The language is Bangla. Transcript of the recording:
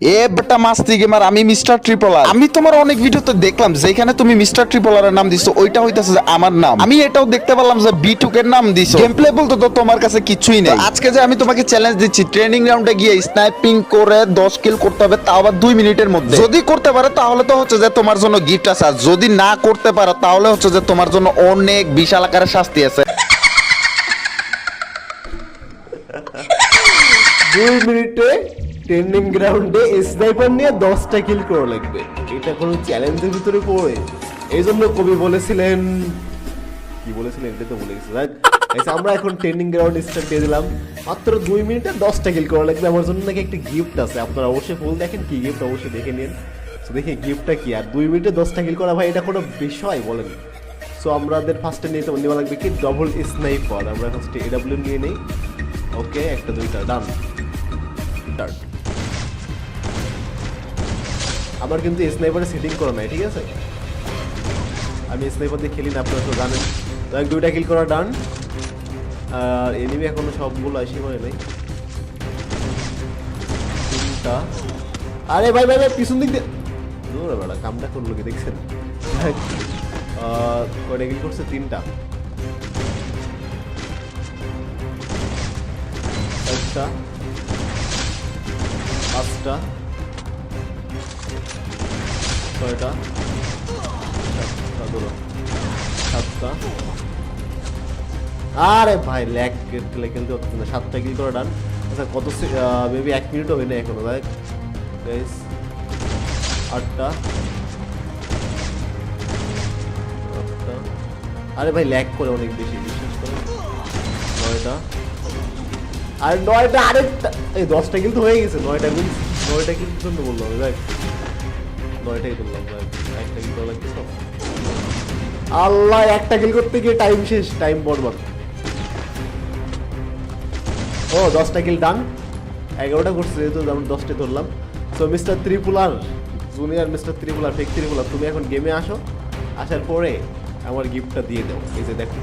এ বেটা মাস্তি গেমার আমি মিস্টার ট্রিপলার। আমি তোমার অনেক ভিডিওতে দেখলাম যেখানে তুমি মিস্টার ট্রিপলারের নাম দিছো ওইটা হইতাছে যে আমার নাম। আমি এটাও দেখতে পারলাম যে বি এর নাম দিছো। গেম প্লে বলতে তো তোমার কাছে কিছুই নেই। আজকে যে আমি তোমাকে চ্যালেঞ্জ দিচ্ছি ট্রেনিং রাউন্ডে গিয়ে স্নাইপিং করে 10 কিল করতে হবে তাও আবার 2 মিনিটের মধ্যে। যদি করতে পারো তাহলে তো হচ্ছে যে তোমার জন্য গিফট আছে। আর যদি না করতে পারো তাহলে হচ্ছে যে তোমার জন্য অনেক বিশাল আকারের শাস্তি আছে। দুই মিনিটে ট্রেনিং গ্রাউন্ডে স্নাইপার নিয়ে দশটা কিল করা লাগবে। এটা কোনো চ্যালেঞ্জের ভিতরে পড়ে। এই জন্য কবি বলেছিলেন কি বলেছিলেন? এটা তো বলে গেছি right? আচ্ছা, আমরা এখন ট্রেনিং গ্রাউন্ড স্টার্ট দিয়ে দিলাম। মাত্র দুই মিনিটে দশটা কিল করা লাগবে। আমার জন্য নাকি একটা গিফট আছে। আপনারা অবশ্যই ফুল দেখেন কি গিফট অবশ্যই দেখে নিন। তো দেখি গিফটটা কি? আর দুই মিনিটে দশটা কিল করা ভাই এটা কোনো বিষয় বলেন। সো আমাদের ফার্স্টে নিতে নেওয়া লাগবে কি? ডবল স্নাইপার আমরা এখন এডাব্লিউ নিয়ে নেই। ওকে একটা দুইটা ডান স্টার্ট আমার কিন্তু স্নাইপারে সেটিং করা নাই, ঠিক আছে? আমি স্নাইপার দিয়ে খেলি না, আপনারা তো জানেন। তো এক, দুইটা কিল করা ডান আর এনিমি এখনও সবগুলো আসি হয় নাই। তিনটা। আরে ভাই ভাই ভাই, পিছন দিক দিয়ে বেড়া, কামটা করল কি, দেখছেন? কয়টা কিল করছে? তিনটা। একটা। পাঁচটা। ছয়টা, সাতটা, ধরো। সাতটা। আরে ভাই ল্যাগ খেলে খেলতে হচ্ছে না। সাতটা কিল করে ডান। আচ্ছা কত মেবি এক মিনিটও হয় না এখনও গাইস আটটা। আরে ভাই ল্যাগ করে অনেক বেশি, বিশ্বাস করে। নয়টা। আর নয়টা আরেকটা এই দশটা কিন্তু হয়ে গেছে, নয়টা মিনিট নয়টা কিন্তু জন্য বললাম, দেখ। নয়টাই বললাম একটা কিল আল্লাহ, একটা কিল করতে গিয়ে টাইম শেষ টাইম বরবাদ। ও, দশটা কিল ডান এগারোটা করছে, যেহেতু আমরা দশটা ধরলাম। তো মিস্টার ত্রিপুলার জুনিয়র মিস্টার ত্রিপুলার ফেক ত্রিপুলার তুমি এখন গেমে আসো। আসার পরে আমার গিফটটা দিয়ে দাও। এই যে দেখো।